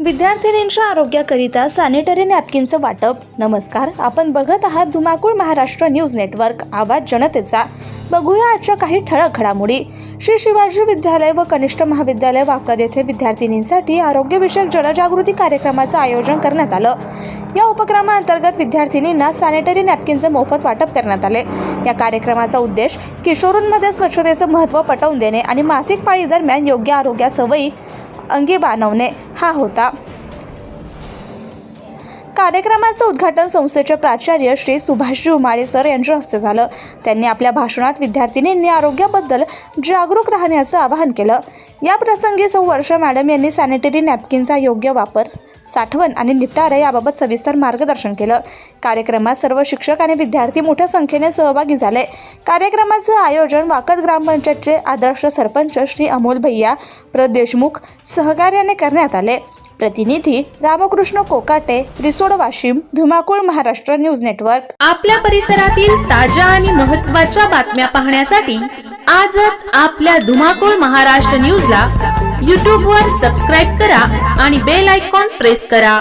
विद्यार्थिनींच्या आरोग्याकरिता sanitary नॅपकिनचं वाटप. नमस्कार आपण बघत आहात धुमाकूळ महाराष्ट्र न्यूज नेटवर्क आवाज जनतेचा. बघूया आजच्या काही ठळक घडामोडी. श्री शिवाजी विद्यालय व कनिष्ठ महाविद्यालय वाकद येथे विद्यार्थिनींसाठी आरोग्यविषयक जनजागृती कार्यक्रमाचं आयोजन करण्यात आलं. या उपक्रमाअंतर्गत विद्यार्थिनींना सॅनिटरी नॅपकिनचं मोफत वाटप करण्यात आले. या कार्यक्रमाचा उद्देश किशोरूंमध्ये स्वच्छतेचं महत्त्व पटवून देणे आणि मासिक पाळी दरम्यान योग्य आरोग्या सवयी अंगी बाणवणे हा होता. कार्यक्रमाचं उद्घाटन संस्थेचे प्राचार्य श्री सुभाषजी उमाळे सर यांच्या हस्ते झालं. त्यांनी आपल्या भाषणात विद्यार्थिनींनी आरोग्याबद्दल जागरूक राहण्याचं आवाहन केलं. या प्रसंगी सौ वर्ष मॅडम यांनी सॅनिटरी नॅपकिनचा योग्य वापर साठवण आणि निपटारा याबाबत सविस्तर मार्गदर्शन केलं. कार्यक्रमात सर्व शिक्षक आणि विद्यार्थी मोठ्या संख्येने सहभागी झाले. कार्यक्रमाचं आयोजन वाकद ग्रामपंचायतचे आदर्श सरपंच श्री अमोल भैया प्र देशमुख सहकार्याने करण्यात आले. प्रतिनिधी रामकृष्ण कोकाटे रिसोड वाशिम धुमाकूळ महाराष्ट्र न्यूज नेटवर्क. आपल्या परिसरातील ताज्या आणि महत्त्वाच्या बातम्या पाहण्यासाठी आजच आपल्या धुमाकूळ महाराष्ट्र न्यूजला यूट्यूबवर सबस्क्राईब करा आणि बेल आयकॉन प्रेस करा.